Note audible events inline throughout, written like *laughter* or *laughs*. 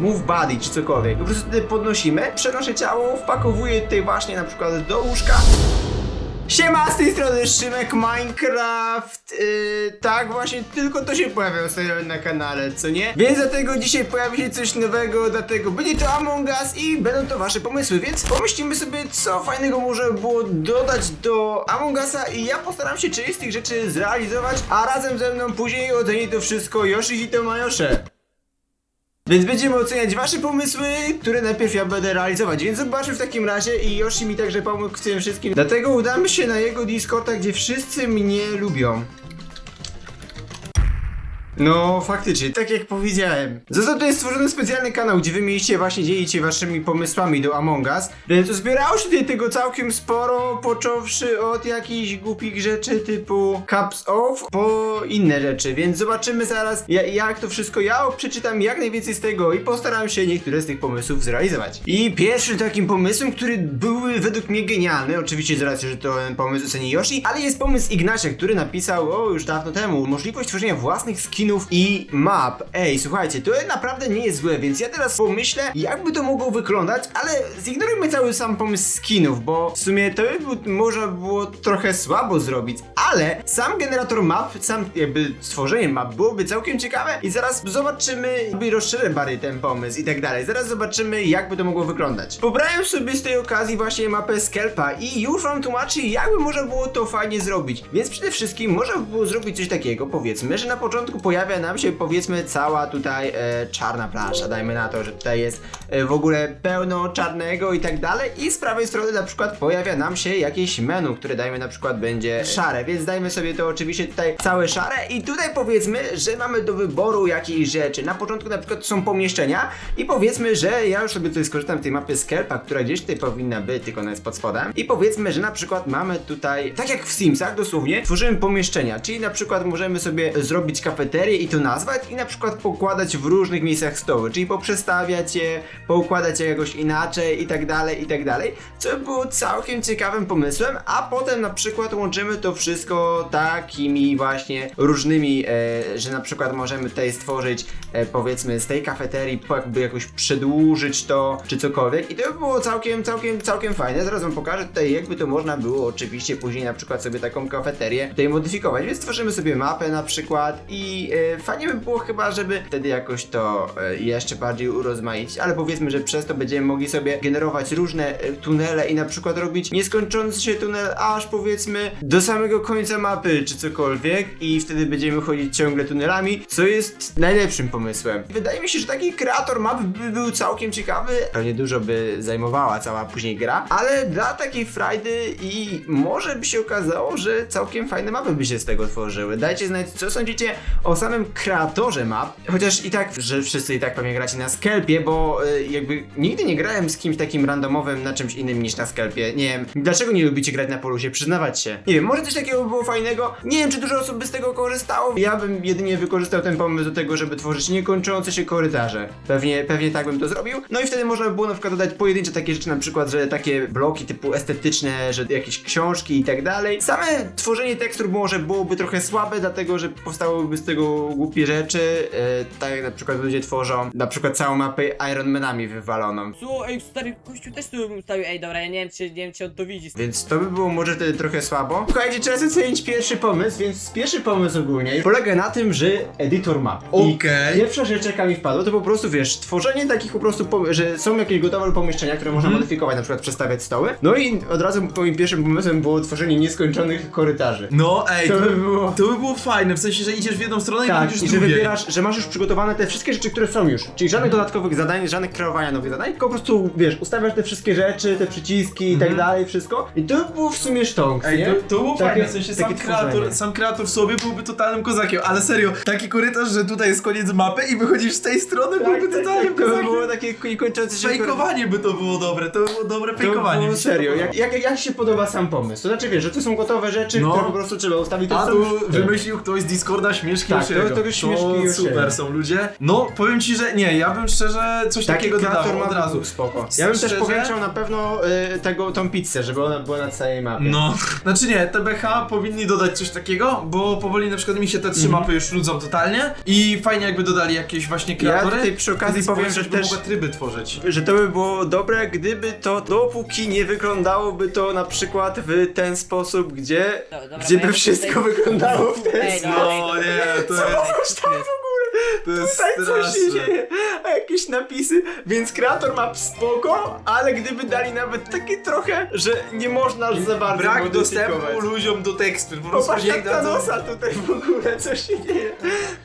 move body czy cokolwiek. Po prostu wtedy podnosimy, przenoszę ciało, wpakowuję tutaj właśnie na przykład do łóżka. Siema, z tej strony Szymek Minecraft. Yy, tak, właśnie tylko to się pojawia ostatnio na kanale, co nie? Więc dlatego dzisiaj pojawi się coś nowego, dlatego będzie to Among Us i będą to wasze pomysły, więc pomyślimy sobie, co fajnego może było dodać do Among Usa i ja postaram się część z tych rzeczy zrealizować, a razem ze mną później oceni to wszystko Yoshihito Majosze. Więc będziemy oceniać wasze pomysły, które najpierw ja będę realizować. Więc zobaczmy w takim razie i Yoshi mi także pomógł w tym wszystkim. Dlatego udamy się na jego Discorda, gdzie wszyscy mnie lubią. No, faktycznie, tak jak powiedziałem. Został tutaj stworzony specjalny kanał, gdzie wy mieliście właśnie dzielicie waszymi pomysłami do Among Us. Więc zbierało się tutaj tego całkiem sporo, począwszy od jakichś głupich rzeczy typu Caps Off, po inne rzeczy. Więc zobaczymy zaraz, ja, jak to wszystko ja przeczytam jak najwięcej z tego i postaram się niektóre z tych pomysłów zrealizować. I pierwszym takim pomysłem, który były według mnie genialny, oczywiście z racji, że to pomysł oceni Yoshi, ale jest pomysł Ignacia, który napisał o już dawno temu możliwość tworzenia własnych skinów i map. Ej, słuchajcie, to naprawdę nie jest złe, więc ja teraz pomyślę, jakby to mogło wyglądać, ale zignorujmy cały sam pomysł skinów, bo w sumie to by można było trochę słabo zrobić, ale sam generator map, sam jakby stworzenie map byłoby całkiem ciekawe i zaraz zobaczymy, jakby rozszerzę bardziej ten pomysł i tak dalej. Zaraz zobaczymy, jakby to mogło wyglądać. Pobrałem sobie z tej okazji właśnie mapę Skelpa i już wam tłumaczę, jakby można było to fajnie zrobić. Więc przede wszystkim można by było zrobić coś takiego, powiedzmy, że na początku pojawia nam się powiedzmy cała tutaj e, czarna plansza. Dajmy na to, że tutaj jest e, w ogóle pełno czarnego i tak dalej. I z prawej strony na przykład pojawia nam się jakieś menu, które dajmy na przykład będzie szare, więc dajmy sobie to oczywiście tutaj całe szare. I tutaj powiedzmy, że mamy do wyboru jakiejś rzeczy. Na początku na przykład są pomieszczenia i powiedzmy, że ja już sobie tutaj skorzystam z tej mapy Skelpa, która gdzieś tutaj powinna być, tylko ona jest pod spodem. I powiedzmy, że na przykład mamy tutaj, tak jak w Simsach dosłownie, tworzymy pomieszczenia, czyli na przykład możemy sobie zrobić kafeterię i to nazwać i na przykład pokładać w różnych miejscach stoły, czyli poprzestawiać je, poukładać je jakoś inaczej i tak dalej, i tak dalej, co było całkiem ciekawym pomysłem, a potem na przykład łączymy to wszystko takimi właśnie różnymi, e, że na przykład możemy tutaj stworzyć e, powiedzmy z tej kafeterii jakby jakoś przedłużyć to, czy cokolwiek i to by było całkiem, całkiem, całkiem fajne. Zaraz wam pokażę tutaj jakby to można było oczywiście później na przykład sobie taką kafeterię tutaj modyfikować, więc stworzymy sobie mapę na przykład i e, fajnie by było chyba, żeby wtedy jakoś to e, jeszcze bardziej urozmaicić, ale powiedzmy, że przez to będziemy mogli sobie generować różne e, tunele i na przykład robić nieskończący się tunel aż powiedzmy do samego końca mapy czy cokolwiek i wtedy będziemy chodzić ciągle tunelami, co jest najlepszym pomysłem. Wydaje mi się, że taki kreator map by był całkiem ciekawy, pewnie dużo by zajmowała cała później gra, ale dla takiej frajdy i może by się okazało, że całkiem fajne mapy by się z tego tworzyły. Dajcie znać, co sądzicie o samym kreatorze map, chociaż i tak, że wszyscy i tak pewnie gracie na Skelpie, bo y, jakby nigdy nie grałem z kimś takim randomowym na czymś innym niż na Skelpie. Nie wiem, dlaczego nie lubicie grać na polusie, przyznawać się. Nie wiem, może coś takiego by było fajnego. Nie wiem, czy dużo osób by z tego korzystało. Ja bym jedynie wykorzystał ten pomysł do tego, żeby tworzyć niekończące się korytarze. Pewnie, pewnie tak bym to zrobił. No i wtedy można by było na przykład dodać pojedyncze takie rzeczy, na przykład, że takie bloki typu estetyczne, że jakieś książki i tak dalej. Same tworzenie tekstur może byłoby trochę słabe, dlatego że powstałyby z tego głupie rzeczy. E, tak jak na przykład ludzie tworzą na przykład całą mapę Ironmanami wywaloną. Co? Ej, stary, kościół też tu ustawił. Ej, dobra, ja nie wiem, czy, nie wiem, czy on to widzi. Więc to by było może wtedy trochę słabo. Słuchajcie, czas ocenić pierwszy pomysł, więc pierwszy pomysł ogólnie polega na tym, że editor map. I Okej. Pierwsza rzecz jaka mi wpadła, to po prostu wiesz, tworzenie takich po prostu, pom- że są jakieś gotowe pomieszczenia, które można modyfikować, na przykład przestawiać stoły. No i od razu moim pierwszym pomysłem było tworzenie nieskończonych korytarzy. No ej, To to, by było- to by było fajne, w sensie, że idziesz w jedną stronę i Tak, będziesz i że wybierasz, że masz już przygotowane te wszystkie rzeczy, które są już. Czyli żadnych dodatkowych zadań, żadnych kreowania nowych zadań, tylko po prostu, wiesz, ustawiasz te wszystkie rzeczy, te przyciski i tak dalej, wszystko. I to by było w sumie sztąg, Ej, nie? to, to było Takie- fajne, w sensie sam takie tworzenie. kreator, sam kreator w sobie byłby totalnym kozakiem, ale serio, taki korytarz, że tutaj jest koniec mapy i wychodzisz z tej strony, byłby totalnym tak, to by kozakiem. było takie niekończące się Fejkowanie by to było dobre, to by było dobre To fejkowanie. było serio, jak, jak, jak się podoba sam pomysł? To znaczy wiesz, że to są gotowe rzeczy, No. które po prostu trzeba ustawić. To A są tu już- wymyślił ktoś z Discorda śmieszki Tak. To- tego śmieszki super są ludzie. No, powiem ci, że nie, ja bym szczerze coś Taki takiego dodał ma od razu. spoko. Ja bym też Szczerze? powiększał na pewno y, tego, tą pizzę, żeby ona była na całej mapie. No, *laughs* znaczy nie, TBH powinni dodać coś takiego, bo powoli na przykład mi się te trzy Mhm. mapy już nudzą totalnie i fajnie jakby dodali jakieś właśnie Ja kreatory. tutaj przy okazji powiem, że też mogła tryby tworzyć. że to by było dobre, gdyby to dopóki nie wyglądało to na przykład w ten sposób, gdzie, Do- dobra, gdzie ja by wszystko tutaj- wyglądało w ten Ej, sposób. No dobra. nie, to Co? jest, Tam w ogóle, to jest tutaj coś się straszne. dzieje, a jakieś napisy, więc kreator ma spoko, ale gdyby dali nawet takie trochę, że nie można za bardzo Brak dostępu modyfikować. ludziom do tekstur, po prostu Popatrz jak dadzą- nosa tutaj w ogóle, co się dzieje.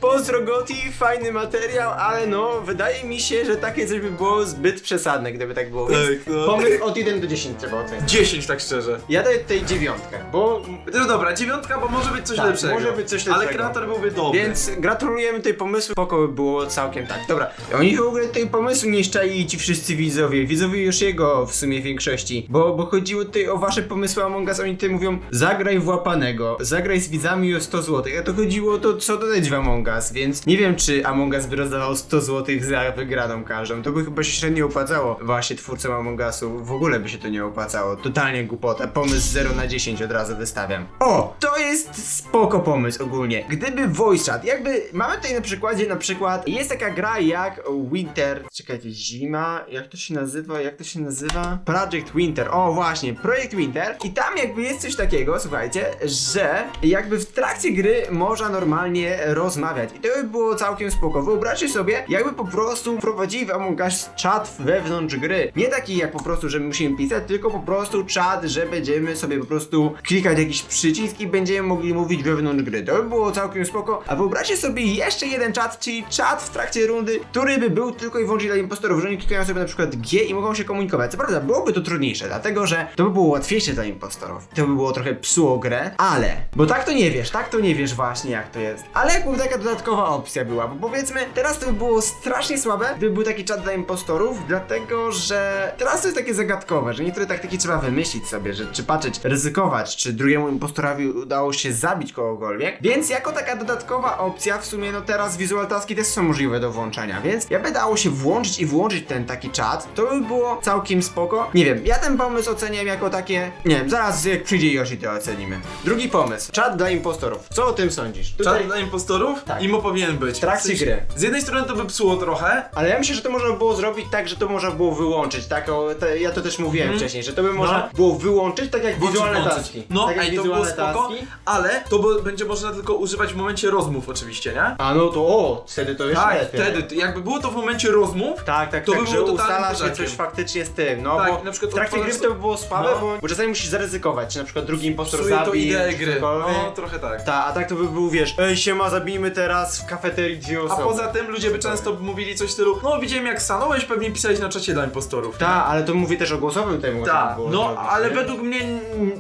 Pozdro Goti, fajny materiał, ale no, wydaje mi się, że takie coś by było zbyt przesadne, gdyby tak było. Więc Tak, no. pomysł od 1 do 10 trzeba ocenić. 10 tak szczerze. Ja daję tutaj dziewiątkę, bo... No dobra, dziewiątka, bo może być coś Tak, lepszego. może być coś Ale lepszego. kreator byłby dobry. Więc gratulujemy tej pomysłu, spoko by było całkiem tak. Dobra, oni w ogóle tej pomysłu nie szczaili ci wszyscy widzowie, widzowie już jego w sumie większości, bo, bo chodziło tutaj o wasze pomysły Among Us, oni tutaj mówią zagraj w łapanego, zagraj z widzami o 100 zł, a to chodziło o to co dodać w Among Us, więc nie wiem czy Among Us by rozdawał 100 zł za wygraną każdą, to by chyba się średnio opłacało właśnie twórcom Among Usu, w ogóle by się to nie opłacało, totalnie głupota, pomysł 0 na 10 od razu wystawiam. O, to jest spoko pomysł ogólnie, gdyby voice chat, jakby mamy tutaj na przykładzie na przykład, jest taka gra jak Winter, czekajcie, zima, jak to się nazywa, jak to się nazywa? Project Winter, o właśnie, Projekt Winter i tam jakby jest coś takiego, słuchajcie, że jakby w trakcie gry można normalnie rozmawiać i to by było całkiem spoko. Wyobraźcie sobie, jakby po prostu prowadzili w Among czat wewnątrz gry. Nie taki jak po prostu, że musimy pisać, tylko po prostu czat, że będziemy sobie po prostu klikać jakiś przycisk i będziemy mogli mówić wewnątrz gry. To by było całkiem spoko. A wyobraźcie sobie jeszcze jeden czat, czyli czat w trakcie rundy, który by był tylko i wyłącznie dla impostorów, że oni klikają sobie na przykład G i mogą się komunikować. Co prawda byłoby to trudniejsze, dlatego że to by było łatwiejsze dla impostorów. To by było trochę psuło grę, ale, bo tak to nie wiesz, tak to nie wiesz właśnie jak to jest. Ale jakby taka dodatkowa opcja była, bo powiedzmy, teraz to by było strasznie słabe, gdyby był taki czat dla impostorów, dlatego że teraz to jest takie zagadkowe, że niektóre taktyki trzeba wymyślić sobie, że czy patrzeć, ryzykować, czy drugiemu impostorowi udało się zabić kogokolwiek. Więc jako taka dodatkowa opcja, w sumie no teraz visual taski też są możliwe do włączenia, więc jakby dało się włączyć i włączyć ten taki czat, to by było całkiem spoko. Nie wiem, ja ten pomysł oceniam jako takie, nie wiem, zaraz jak przyjdzie Yoshi to ocenimy. Drugi pomysł, czat dla impostorów. Co o tym sądzisz? Czat dla impostorów? Tak. Imo powinien być. W trakcie gry. Z jednej strony to by psuło trochę, Ale ja myślę, że to można było zrobić tak, że to można było wyłączyć. Tak, o, te, ja to też mówiłem Mhm. wcześniej, że to by można No. było wyłączyć, tak jak Włączyć, wizualne włączyć. taski. No, tak ej, to było spoko, taski. ale to bo, będzie można tylko używać w momencie rozmów oczywiście, nie? A no to o, wtedy to jeszcze Tak, lepiej. wtedy, to jakby było to w momencie rozmów, Tak, tak, To tak, by że było totalnym ustala, że coś faktycznie z tym, no Tak, bo na przykład w trakcie odpalasz gry to by było słabe, No. bo, bo czasami musisz zaryzykować, czy na przykład drugi impostor psuje to zabije, ideę czy gry. cokolwiek. No, trochę tak. Ta, a tak to by był, wiesz, ej siema, zabijmy teraz w kafeterii dwie A osoby. poza tym ludzie by często mówili coś w stylu, no widziałem jak stanąłeś, pewnie pisałeś na czacie dla impostorów. Ta, ale to mówię też o głosowym można Tak, no ale według mnie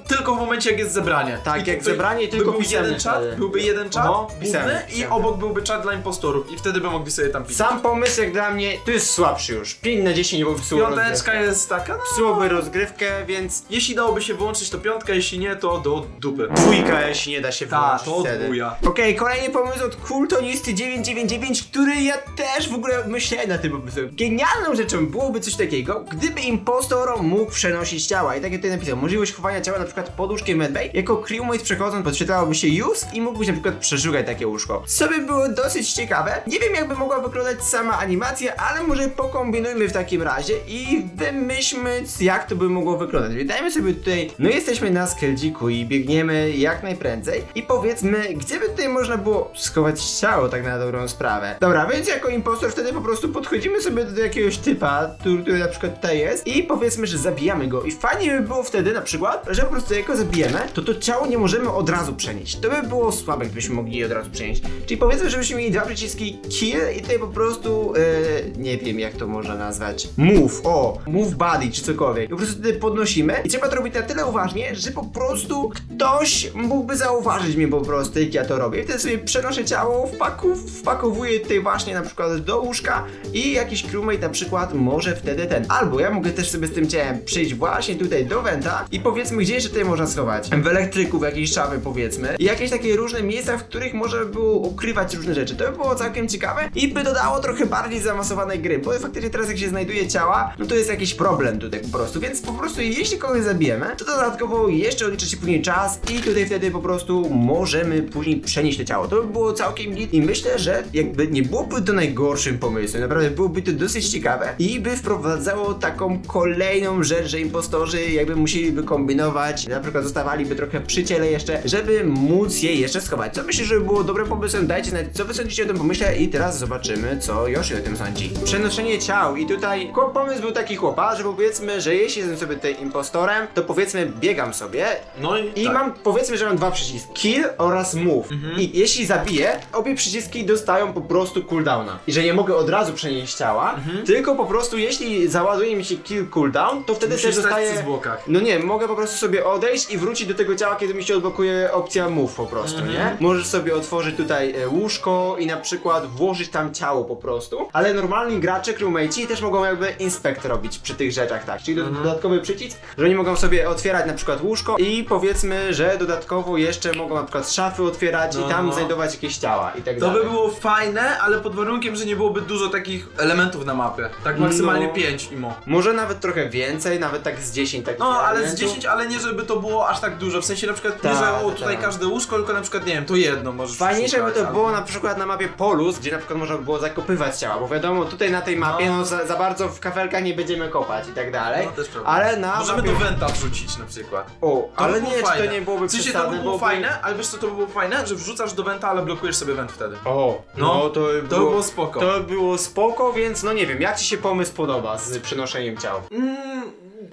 tylko w momencie jak jest zebranie. Tak, jak zebranie i by tylko był pisemny jeden czat, wtedy. byłby jeden czat No, główny pisemny, i pisemny. obok byłby czat dla impostorów i wtedy by mogli sobie tam pisać. Sam pomysł jak dla mnie, to jest słabszy już. 5 na 10 bo psuło Piąteczka rozgrywkę. jest taka, no Psułoby rozgrywkę, więc jeśli dałoby się wyłączyć to piątka, jeśli nie to do dupy. dwójka jeśli nie da się Ta, wyłączyć to wtedy. dwuja. Okej, kolejny pomysł od Kultonisty 999, który ja też w ogóle myślałem na tym pomysłem. Genialną rzeczą byłoby coś takiego, gdyby impostor mógł przenosić ciała. I tak jak tutaj napisał, możliwość chowania ciała na przykład pod łóżkiem medbay, jako crewmate przechodząc podświetlałoby się use i mógłbyś na przykład przeszukać takie łóżko. Co by było dosyć ciekawe. Nie wiem jakby mogła wyglądać sama animacja, ale może pokombinujmy w takim razie i wymyślmy jak to by mogło wyglądać. Wydajmy sobie tutaj, no jesteśmy na skeldziku i biegniemy jak najprędzej i powiedzmy, gdzie by tutaj można było schować ciało tak na dobrą sprawę. Dobra, więc jako impostor wtedy po prostu podchodzimy sobie do jakiegoś typa, który, na przykład tutaj jest i powiedzmy, że zabijamy go i fajnie by było wtedy na przykład, że po prostu jak go zabijemy, to to ciało nie możemy od razu przenieść. To by było słabe, gdybyśmy mogli je od razu przenieść. Czyli powiedzmy, żebyśmy mieli dwa przyciski kill i tutaj po prostu nie wiem jak to można nazwać, move, o, move body czy cokolwiek. I po prostu wtedy podnosimy i trzeba to robić na tyle uważnie, że po prostu ktoś mógłby zauważyć mnie po prostu, jak ja to robię. I wtedy sobie przenoszę ciało, wpaku, wpakowuję tutaj właśnie na przykład do łóżka i jakiś crewmate na przykład może wtedy ten. Albo ja mogę też sobie z tym ciałem przyjść właśnie tutaj do Wenta i powiedzmy, gdzie jeszcze tutaj można schować. W elektryku, w jakiejś szafy powiedzmy. I jakieś takie różne miejsca, w których można by było ukrywać różne rzeczy. To by było całkiem ciekawe i by dodało trochę bardziej zaawansowanej gry, bo faktycznie teraz jak się znajduje ciała, no to jest jakiś problem tutaj po prostu, więc po prostu jeśli kogoś zabijemy, to dodatkowo jeszcze odlicza się później czas i tutaj wtedy po prostu możemy później przenieść to ciało. To by było całkiem git i myślę, że jakby nie byłoby to najgorszym pomysłem, naprawdę byłoby to dosyć ciekawe i by wprowadzało taką kolejną rzecz, że impostorzy jakby musieliby kombinować, na przykład zostawaliby trochę przy ciele jeszcze, żeby móc je jeszcze schować. Co myślę, że by było dobrym pomysłem? Dajcie znać, co wy sądzicie o tym pomyśle i teraz zobaczymy, co Yoshi o tym sądzi. Przenoszenie ciał i tutaj pomysł był taki chłopa, że powiedzmy, że jeśli jestem sobie tutaj impostorem, to powiedzmy biegam sobie No i, i tak. mam, powiedzmy, że mam dwa przyciski. Kill oraz move. I jeśli zabiję, obie przyciski dostają po prostu cooldowna. I że nie mogę od razu przenieść ciała, tylko po prostu jeśli załaduje mi się kill cooldown, to wtedy Musisz też stać dostaję... przy zwłokach. No nie, mogę po prostu sobie odejść i wrócić do tego ciała, kiedy mi się odblokuje opcja move po prostu, nie? Możesz sobie otworzyć tutaj e, łóżko i na przykład włożyć tam ciało po prostu, ale normalni gracze, crewmate'i też mogą jakby inspekt robić przy tych rzeczach, tak? Czyli do- dodatkowy przycisk, że oni mogą sobie otwierać na przykład łóżko i powiedzmy, że dodatkowo jeszcze mogą na przykład szafy otwierać No, i tam no. znajdować jakieś ciała i tak To dalej. by było fajne, ale pod warunkiem, że nie byłoby dużo takich elementów na mapie. Tak maksymalnie No. 5 imo. Może nawet trochę więcej, nawet tak z 10 takich No, ale z elementów. 10, ale nie żeby to było aż tak dużo. W sensie na przykład nie, Tak, że o tutaj tak. każde łóżko, tylko na przykład nie wiem, to jedno możesz Fajniejsze by to było na przykład na mapie Polus, gdzie na przykład można by było zakopywać ciała, bo wiadomo, tutaj na tej mapie no, No. za, za bardzo w kafelkach nie będziemy kopać i tak dalej. No też prawda. ale na Możemy mapie... do Wenta wrzucić na przykład. O, To ale by było nie, czy fajne. to nie byłoby W sensie to by było byłoby- fajne, ale wiesz co to by było fajne? Że wrzucasz do Wenta, ale blokujesz sobie Went wtedy. O, no, No, to, by To by było spoko. To by było spoko, więc no nie wiem, jak ci się pomysł podoba z przenoszeniem ciał? Mm,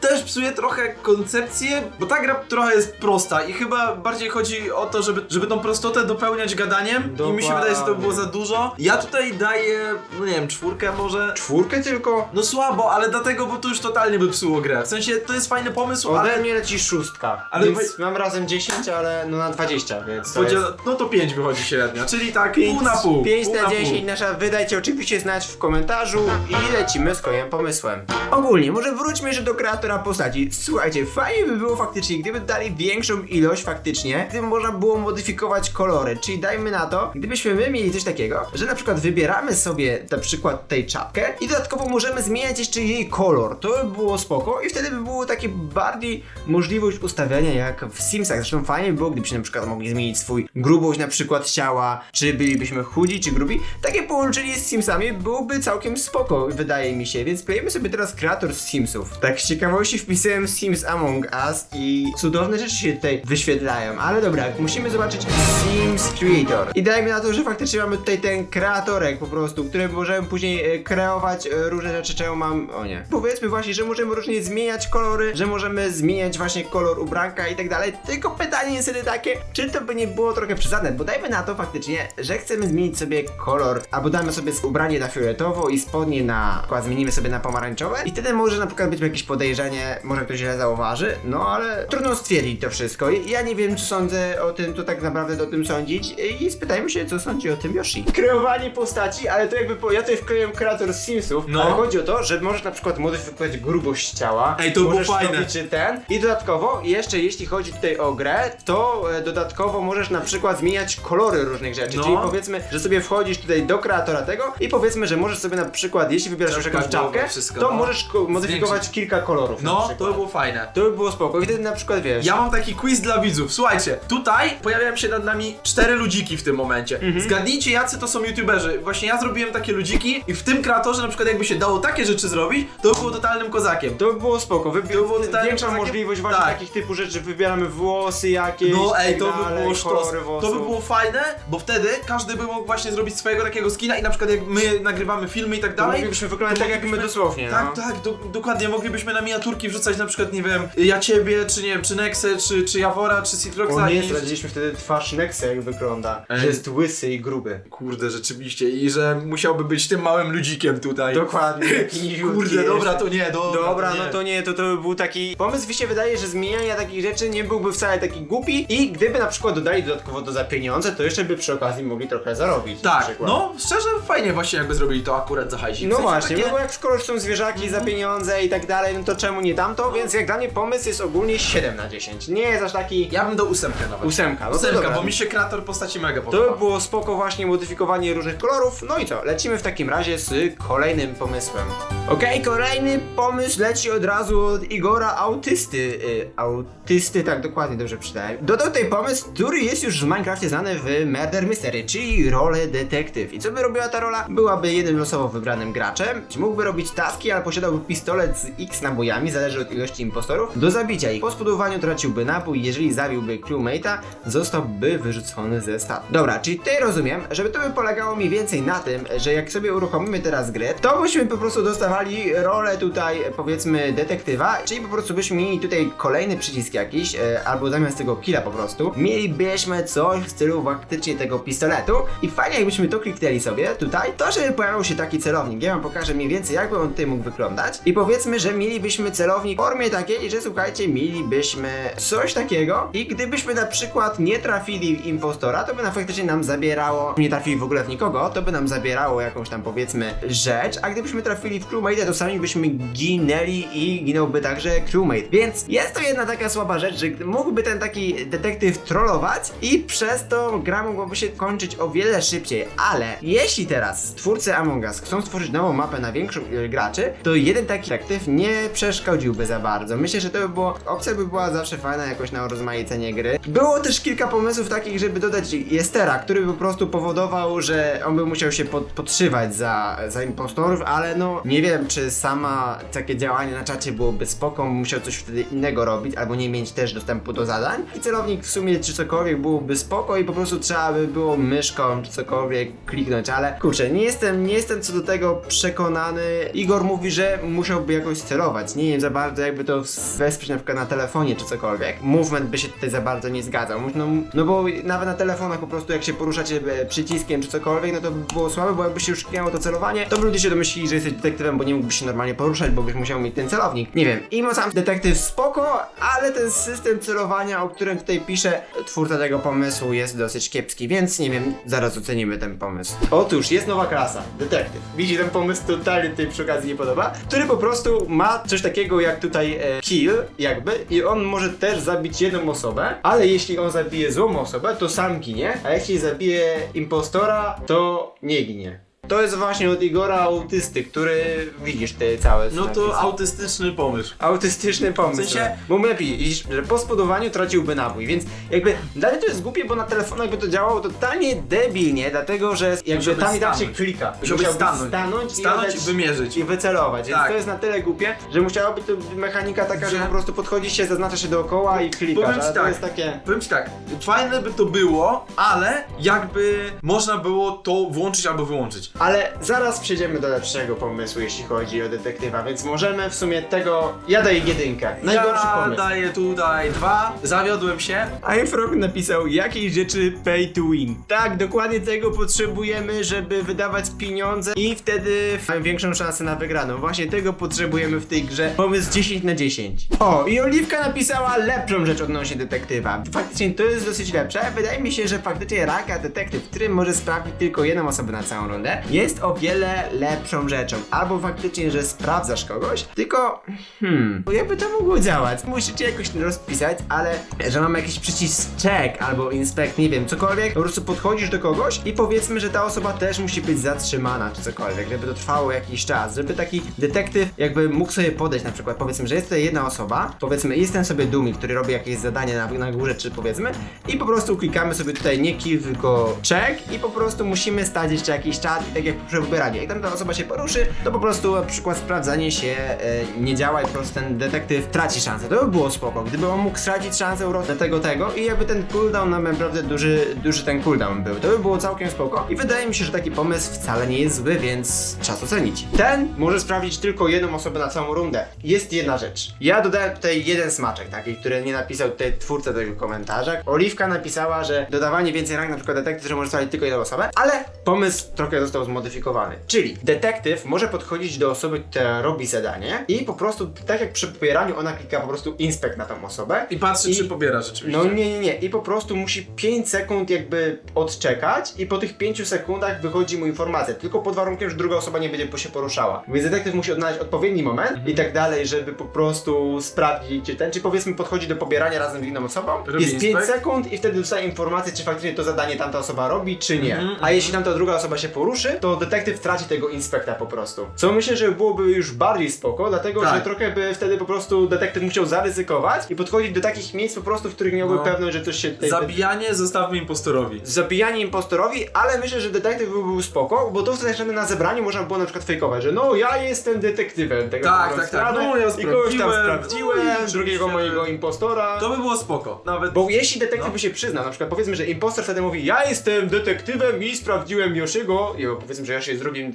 też psuje trochę koncepcję, bo ta gra trochę jest prosta i chyba bardziej chodzi o to, żeby, żeby tą prostotę dopełniać gadaniem i mi się wydaje, że to by było za dużo. Ja tutaj daję, no nie wiem, czwórkę może. Czwórkę tylko? No słabo, ale dlatego, bo to już totalnie by psuło grę. W sensie to jest fajny pomysł, Ode ale mnie leci szóstka, Ale więc mam razem 10, ale no na 20, więc to jest... no to 5 wychodzi średnio, czyli tak pół na pół. 5 pół na pół. 10 nasza wydajcie oczywiście znać w komentarzu i lecimy z kolejnym pomysłem. Ogólnie, może wróćmy jeszcze do kreatora postaci. Słuchajcie, fajnie by było faktycznie, gdyby dali większą ilość faktycznie, gdyby można było modyfikować kolory, czyli dajmy na to, gdybyśmy my mieli coś takiego, że na przykład wybieramy sobie na przykład tutaj czapkę i dodatkowo możemy zmieniać jeszcze jej kolor. To by było spoko i wtedy by było takie bardziej możliwość ustawiania jak w Simsach. Zresztą fajnie by było, gdybyśmy na przykład mogli zmienić swój grubość na przykład ciała, czy bylibyśmy chudzi, czy grubi. Takie połączenie z Simsami byłoby całkiem spoko, wydaje mi się, więc playmy sobie teraz kreator z Simsów. Tak z wpisałem Sims Among Us i cudowne rzeczy się tutaj wyświetlają, ale dobra, musimy zobaczyć Sims Creator. I dajmy na to, że faktycznie mamy tutaj ten kreatorek po prostu, który możemy później e, kreować e, różne rzeczy, czemu mam... o nie. Powiedzmy właśnie, że możemy różnie zmieniać kolory, że możemy zmieniać właśnie kolor ubranka i tak dalej, tylko pytanie jest wtedy takie, czy to by nie było trochę przesadne, bo dajmy na to faktycznie, że chcemy zmienić sobie kolor, albo damy sobie ubranie na fioletowo i spodnie na, zmienimy sobie na pomarańczowe i wtedy może na przykład być jakieś podejrzenie, może ktoś źle zauważy, no ale trudno stwierdzić to wszystko i ja nie wiem, czy sądzę o tym, to tak naprawdę o tym sądzić i spytajmy się, co sądzi o tym Yoshi. Kreowanie postaci, ale to jakby, po, ja tutaj wkleiłem kreator z Simsów, No. ale chodzi o to, że możesz na przykład modyfikować grubość ciała, Ej, to było fajne. robić czy ten i dodatkowo, jeszcze jeśli chodzi tutaj o grę, to e, dodatkowo możesz na przykład zmieniać kolory różnych rzeczy, No. czyli powiedzmy, że sobie wchodzisz tutaj do kreatora tego i powiedzmy, że możesz sobie na przykład, jeśli wybierasz jakąś czapkę, to no. możesz ko- modyfikować Zwiększyć. kilka kolorów na No, to by było fajne. To by było spoko i wtedy na przykład wiesz, Ja mam taki quiz dla widzów. Słuchajcie, tutaj pojawiają się nad nami cztery ludziki w tym momencie. Mhm. Zgadnijcie, jacy to są youtuberzy. Właśnie ja zrobiłem takie ludziki i w tym kreatorze na przykład jakby się dało takie rzeczy zrobić, to by było totalnym kozakiem. To by było spoko, Wybi- To było totalnie większa takie- możliwość właśnie tak. takich typu rzeczy, wybieramy włosy jakieś, No ej, tak to by dalej, było sztos. kolory To włosów. by było fajne, bo wtedy każdy by mógł właśnie zrobić swojego takiego skina i na przykład jak my nagrywamy filmy i tak To dalej. moglibyśmy wyglądać tak jak my dosłownie, Tak, no. tak, do, dokładnie. Moglibyśmy na miniaturki wrzucać na przykład, nie wiem, ja ciebie, czy nie wiem, czy Nexę, czy, czy Jawora, czy Citroxa O nie, i... zdradziliśmy wtedy twarz Nexa jak wygląda. Ej. Że jest łysy i gruby. Kurde, rzeczywiście, i że musiałby być tym małym ludzikiem tutaj. Dokładnie, *laughs* taki Kurde, dobra, to nie, dobra, Dobra, to nie. no to nie, to to by był taki pomysł mi się wydaje, że zmieniania takich rzeczy nie byłby wcale taki głupi i gdyby na przykład dodali dodatkowo to za pieniądze, to jeszcze by przy okazji mogli trochę zarobić. Tak, no, szczerze, fajnie właśnie jakby zrobili to akurat za hajsik. No W sensie właśnie, takie- no bo jak skoro już są zwierzaki za pieniądze i tak dalej, no to czemu nie tamto? Więc jak dla mnie pomysł jest ogólnie 7 na 10. Nie jest aż taki Ja bym dał ósemkę nawet. ósemka. No to Ósemka, dobra. bo mi się kreator postaci mega To podoba. by było spoko właśnie modyfikowanie różnych kolorów. No i co? Lecimy w takim razie z kolejnym pomysłem. Okej, kolejny pomysł leci od razu od Igora Autysty. Y, autysty, tak dokładnie dobrze przydałem. Dodał tutaj pomysł, który jest już w Minecrafcie znany w Murder Mystery, czyli rolę detektyw. I co by robiła ta rola? Byłaby jednym losowo wybranym graczem, mógłby robić taski, ale posiadałby pistolet z X nabojami, zależy od ilości impostorów, do zabicia ich. Po spodobaniu traciłby nabój, jeżeli zabiłby crewmate'a, zostałby wyrzucony ze statku. Dobra, czyli tutaj rozumiem, żeby to by polegało mniej więcej na tym, że jak sobie uruchomimy teraz grę, to byśmy po prostu dostawali rolę tutaj, powiedzmy, detektywa, czyli po prostu byśmy mieli tutaj kolejny przycisk jakiś, e, albo zamiast tego killa po prostu, mielibyśmy coś w stylu faktycznie tego pistoletu i fajnie jakbyśmy to kliknęli sobie tutaj, to żeby pojawił się taki celownik. Ja wam pokażę mniej więcej jakby on tutaj mógł wyglądać i powiedzmy, że mielibyśmy celownik w formie takiej, że słuchajcie, mielibyśmy coś takiego i gdybyśmy na przykład nie trafili w impostora, to by nam faktycznie nam zabierało, nie trafili w ogóle w nikogo, to by nam zabierało jakąś tam powiedzmy rzecz, a gdybyśmy trafili w crewmate, to sami byśmy ginęli i ginąłby także crewmate. Więc jest to jedna taka słaba rzecz, że mógłby ten taki detektyw trollować i przez to gra mogłaby się kończyć o wiele szybciej, ale jeśli teraz twórcy Among Us chcą stworzyć nową mapę na większą ilość graczy, to jeden taki detektyw nie przeszkodziłby za bardzo. Myślę, że to by było, opcja by była zawsze fajna jakoś na urozmaicenie gry. Było też kilka pomysłów takich, żeby dodać Jestera, który by po prostu powodował, że on by musiał się pod, podszywać za, za impostorów, ale no nie wiem, czy sama takie działanie na czacie byłoby spoko, musiał coś wtedy innego robić, albo nie mieć też dostępu do zadań. I celownik w sumie czy cokolwiek byłoby spoko i po prostu trzeba by było myszką czy cokolwiek kliknąć, ale kurczę, nie jestem, nie jestem co do tego przekonany. Igor mówi, że musiałby jakoś celować. Nie wiem za bardzo jakby to wesprzeć na przykład na telefonie czy cokolwiek. Movement by się tutaj za bardzo nie zgadzał. No, no bo nawet na telefonach po prostu jak się poruszacie e, przyciskiem czy cokolwiek, no to by było słabe, bo jakby się już kliknęło to celowanie, to by ludzie się domyślili, że jesteś detektywem, bo nie mógłbyś się normalnie poruszać, bo byś musiał mieć ten celownik. Nie wiem, imo sam detektyw spoko, ale ten system celowania, o którym tutaj pisze twórca tego pomysłu jest dosyć kiepski, więc nie wiem, zaraz ocenimy ten pomysł. Otóż jest nowa klasa, detektyw. Widzi ten pomysł totalnie tutaj przy okazji nie podoba, który po prostu ma coś takiego jak tutaj e, kill, jakby, i on może też zabić jedną osobę, ale jeśli on zabije złą osobę, to sam ginie, a jeśli zabije impostora, to nie ginie. To jest właśnie od Igora Autysty, który widzisz te całe No napisy. to autystyczny pomysł. Autystyczny pomysł. W sensie- Bo lepiej, widzisz, że po spodobaniu traciłby nabój, więc jakby dalej to jest głupie, bo na telefonach by to działało totalnie debilnie, dlatego że jakby tam i tak się stanąć. klika. Musiałby Musiałby stanąć. stanąć, Stanąć i, wymierzyć. i wycelować. Więc Tak. to jest na tyle głupie, że musiała być to mechanika taka, że, Że- po prostu podchodzi się, zaznacza się dookoła i klikasz. Powiem ci ale to tak. jest takie. Powiem ci tak, fajne by to było, ale jakby można było to włączyć albo wyłączyć. Ale zaraz przejdziemy do lepszego pomysłu, jeśli chodzi o detektywa, więc możemy w sumie tego. Ja daję jedynkę. Najgorszy ja pomysł. daję tutaj dwa, zawiodłem się. iFrog napisał jakieś rzeczy pay to win. Tak, dokładnie tego potrzebujemy, żeby wydawać pieniądze i wtedy mamy większą szansę na wygraną. Właśnie tego potrzebujemy w tej grze. Pomysł 10 na 10. O, i Oliwka napisała lepszą rzecz odnośnie detektywa. Faktycznie to jest dosyć lepsze. Wydaje mi się, że faktycznie raka detektyw, który może sprawdzić tylko jedną osobę na całą rundę, jest o wiele lepszą rzeczą. Albo faktycznie, że sprawdzasz kogoś, tylko hmm, jakby to mogło działać? Musicie jakoś rozpisać, ale że mamy jakiś przycisk check albo inspect, nie wiem, cokolwiek, po prostu podchodzisz do kogoś i powiedzmy, że ta osoba też musi być zatrzymana czy cokolwiek, żeby to trwało jakiś czas, żeby taki detektyw jakby mógł sobie podejść na przykład, powiedzmy, że jest tutaj jedna osoba, powiedzmy, jest ten sobie Dumi, który robi jakieś zadanie na, na górze, czy powiedzmy, i po prostu klikamy sobie tutaj nie kill, tylko check i po prostu musimy stać jeszcze jakiś czas i tak jak przy wybieraniu. Jak tam ta osoba się poruszy, to po prostu na przykład sprawdzanie się e, nie działa i po prostu ten detektyw traci szansę. To by było spoko, gdyby on mógł stracić szansę do tego, tego i jakby ten cooldown nam naprawdę duży, duży ten cooldown był. To by było całkiem spoko i wydaje mi się, że taki pomysł wcale nie jest zły, więc czas ocenić. Ten może sprawdzić tylko jedną osobę na całą rundę. Jest jedna rzecz. Ja dodałem tutaj jeden smaczek, taki, który nie napisał tutaj twórca tego komentarza. Oliwka napisała, że dodawanie więcej rank, na przykład detektyw, że może sprawdzić tylko jedną osobę, ale pomysł trochę został zmodyfikowany. Czyli detektyw może podchodzić do osoby, która robi zadanie i po prostu, tak jak przy pobieraniu, ona klika po prostu inspekt na tą osobę. I patrzy, I- czy pobiera rzeczywiście. No nie, nie, nie. I po prostu musi 5 sekund jakby odczekać i po tych 5 sekundach wychodzi mu informacja. Tylko pod warunkiem, że druga osoba nie będzie się poruszała. Więc detektyw musi odnaleźć odpowiedni moment Mhm. i tak dalej, żeby po prostu sprawdzić, czy ten, czy powiedzmy podchodzi do pobierania razem z inną osobą. Robi jest 5 inspekt. sekund i wtedy dostaje informację, czy faktycznie to zadanie tamta osoba robi, czy nie. Mhm, A jeśli tamta druga osoba się poruszy, to detektyw traci tego inspekta po prostu. Co myślę, że byłoby już bardziej spoko, dlatego Tak. że trochę by wtedy po prostu detektyw musiał zaryzykować i podchodzić do takich miejsc po prostu, w których miałby No. pewność, że coś się tutaj Zabijanie zostawmy impostorowi. zabijanie impostorowi, ale myślę, że detektyw by był spoko, bo to wtedy na zebraniu można było na przykład fejkować, że no ja jestem detektywem tego Tak, tak, tak. sprawę No, ja i kogoś tam sprawdziłem. sprawdziłem, No i drugiego mojego impostora. To by było spoko. Nawet Bo jeśli detektyw No. by się przyznał, na przykład powiedzmy, że impostor wtedy mówi ja jestem detektywem i sprawdziłem Yoshiego i powiedzmy, że Yoshi jest drugim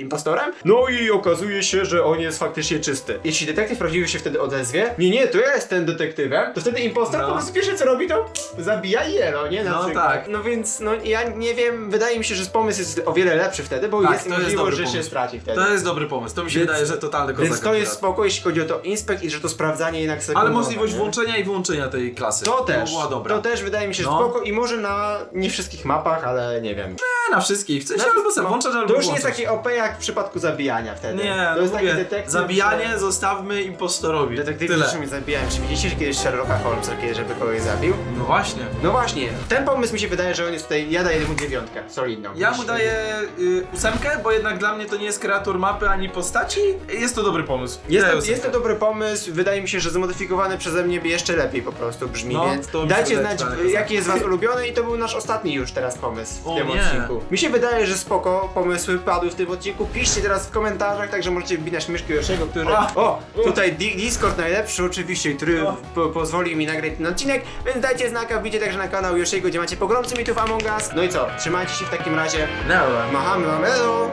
impostorem, no i okazuje się, że on jest faktycznie czysty. Jeśli detektyw prawdziwy się wtedy odezwie, nie, nie, to ja jestem detektywem, to wtedy impostor No. po prostu pierwsze co robi, to zabija je, no nie? Na No przykład. tak. No więc, no ja nie wiem, wydaje mi się, że pomysł jest o wiele lepszy wtedy, bo Tak, jest to możliwość, że się pomysł. straci wtedy. to jest dobry pomysł. To mi się Więc- wydaje, że totalny kozak. Więc to jest spoko, jeśli chodzi o to inspekt i że to sprawdzanie jednak Ale sekundowe, możliwość nie? włączenia i wyłączenia tej klasy. To też, była dobra. to też wydaje mi się że No. spoko i może na nie wszystkich mapach, ale nie wiem. Nie, na wszystkich. W sensie Na- albo włączać, albo To już nie jest takie OP jak w przypadku zabijania wtedy. Nie, to no jest taki mówię, detektyw. zabijanie że- zostawmy impostorowi. Detektywi Tyle. zabijają. Czy widzieliście że kiedyś Sherlocka Holmesa, kiedy żeby kogoś zabił? No właśnie. No właśnie, ten pomysł mi się wydaje, że on jest tutaj, ja daję mu dziewiątkę, solidną. Ja mu daję y, ósemkę, bo jednak dla mnie to nie jest kreator mapy ani postaci. Jest to dobry pomysł. Jest Daję to, jest to dobry pomysł, wydaje mi się, że zmodyfikowany przeze mnie jeszcze lepiej po prostu brzmi, No, więc to mi się dajcie wydaje znać totalnie kozak. jaki jest wasz ulubiony i to był nasz ostatni już teraz pomysł w O tym nie. odcinku. Mi się wydaje, że spoko pomysły padły w tym odcinku, piszcie teraz w komentarzach, także możecie wbić na śmieszki Josiego, który... A. O, tutaj di Discord najlepszy oczywiście, który po pozwoli mi nagrać ten odcinek, więc dajcie znaka, wbijcie także na kanał Josiego, gdzie macie pogromcy mitów Among Us. No i co, trzymajcie się w takim razie, Dobra. machamy elo!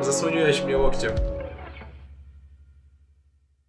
Zasłoniłeś mnie łokciem.